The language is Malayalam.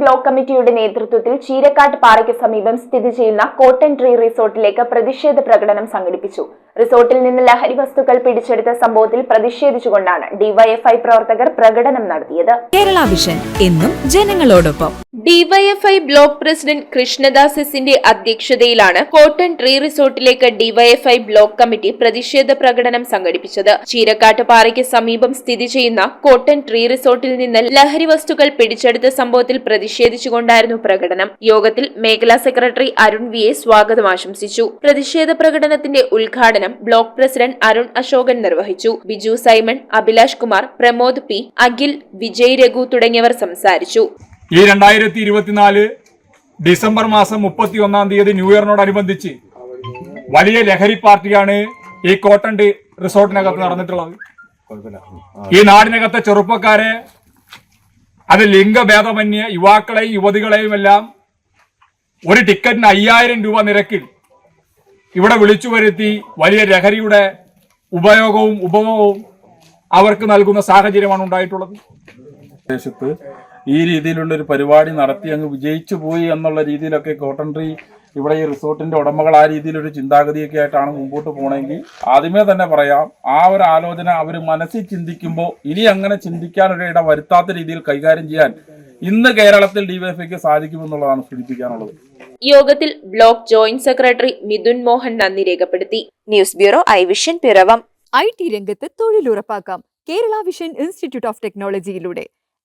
ബ്ലോക്ക് കമ്മിറ്റിയുടെ നേതൃത്വത്തിൽ ചീരക്കാട്ട് പാറയ്ക്ക് സമീപം സ്ഥിതി ചെയ്യുന്ന കോട്ടൺ ട്രീ റിസോർട്ടിലേക്ക് പ്രതിഷേധ പ്രകടനം സംഘടിപ്പിച്ചു. റിസോർട്ടിൽ നിന്ന് ലഹരി വസ്തുക്കൾ പിടിച്ചെടുത്ത സംഭവത്തിൽ പ്രതിഷേധിച്ചുകൊണ്ടാണ് ഡിവൈഎഫ്ഐ പ്രവർത്തകർ പ്രകടനം നടത്തിയത്. കേരള വിഷൻ എന്നും ജനങ്ങളോടൊപ്പം. ഡിവൈഎഫ്ഐ ബ്ലോക്ക് പ്രസിഡന്റ് കൃഷ്ണദാസ് എസിന്റെ അധ്യക്ഷതയിലാണ് കോട്ടൺ ട്രീ റിസോർട്ടിലേക്ക് ഡിവൈഎഫ്ഐ ബ്ലോക്ക് കമ്മിറ്റി പ്രതിഷേധ പ്രകടനം സംഘടിപ്പിച്ചത്. ചീരക്കാട്ടുപാറയ്ക്ക് സമീപം സ്ഥിതി ചെയ്യുന്ന കോട്ടൺ ട്രീ റിസോർട്ടിൽ നിന്ന് ലഹരി വസ്തുക്കൾ പിടിച്ചെടുത്ത സംഭവത്തിൽ പ്രതിഷേധിച്ചുകൊണ്ടായിരുന്നു പ്രകടനം. യോഗത്തിൽ മേഖലാ സെക്രട്ടറി അരുൺ വി എ സ്വാഗതം ആശംസിച്ചു. പ്രതിഷേധ പ്രകടനത്തിന്റെ ഉദ്ഘാടനം ബ്ലോക്ക് പ്രസിഡന്റ് അരുൺ അശോകൻ നിർവഹിച്ചു. ബിജു സൈമൺ അഭിലാഷ് കുമാർ പ്രമോദ് പി അഖിൽ വിജയ് രഘു തുടങ്ങിയവർ സംസാരിച്ചു. ഈ രണ്ടായിരത്തി ഇരുപത്തിനാല് ഡിസംബർ മാസം മുപ്പത്തി ഒന്നാം തീയതി ന്യൂ ഇയറിനോടനുബന്ധിച്ച് വലിയ ലഹരി പാർട്ടിയാണ് ഈ കോട്ടൺ ഡി റിസോർട്ടിനകത്ത് നടന്നിട്ടുള്ളത്. ഈ നാടിനകത്തെ ചെറുപ്പക്കാരെ അത് ലിംഗഭേദമന്യേ യുവാക്കളെയും യുവതികളെയും എല്ലാം ഒരു ടിക്കറ്റിന് അയ്യായിരം രൂപ നിരക്കിൽ ഇവിടെ വിളിച്ചു വരുത്തി വലിയ ലഹരിയുടെ ഉപയോഗവും ഉപഭോഗവും അവർക്ക് നൽകുന്ന സാഹചര്യമാണ് ഉണ്ടായിട്ടുള്ളത്. ഈ രീതിയിലുള്ള ഒരു പരിപാടി നടത്തി അങ്ങ് വിജയിച്ചു പോയി എന്നുള്ള രീതിയിലൊക്കെ കോട്ടൺ ട്രീ ഇവിടെ ഈ റിസോർട്ടിന്റെ ഉടമകൾ ആ രീതിയിലൊരു ചിന്താഗതിയൊക്കെ ആയിട്ടാണ് മുമ്പോട്ട് പോകണമെങ്കിൽ ആദ്യമേ തന്നെ പറയാം ആ ഒരു ആലോചന അവർ മനസ്സിൽ ചിന്തിക്കുമ്പോൾ ഇനി അങ്ങനെ ചിന്തിക്കാനൊരു ഇട വരുത്താത്ത രീതിയിൽ കൈകാര്യം ചെയ്യാൻ ഇന്ന് കേരളത്തിൽ ഡിവൈഎഫ്ഐക്ക് സാധിക്കുമെന്നുള്ളതാണ് സൂചിപ്പിക്കാനുള്ളത്. യോഗത്തിൽ block joint secretary Mithun Mohan നന്ദി രേഖപ്പെടുത്തി. News bureau I vision Piravom. I T രംഗത്ത് തൊഴിലുറപ്പാക്കാം. Kerala vision institute of ടെക്നോളജിയിലൂടെ.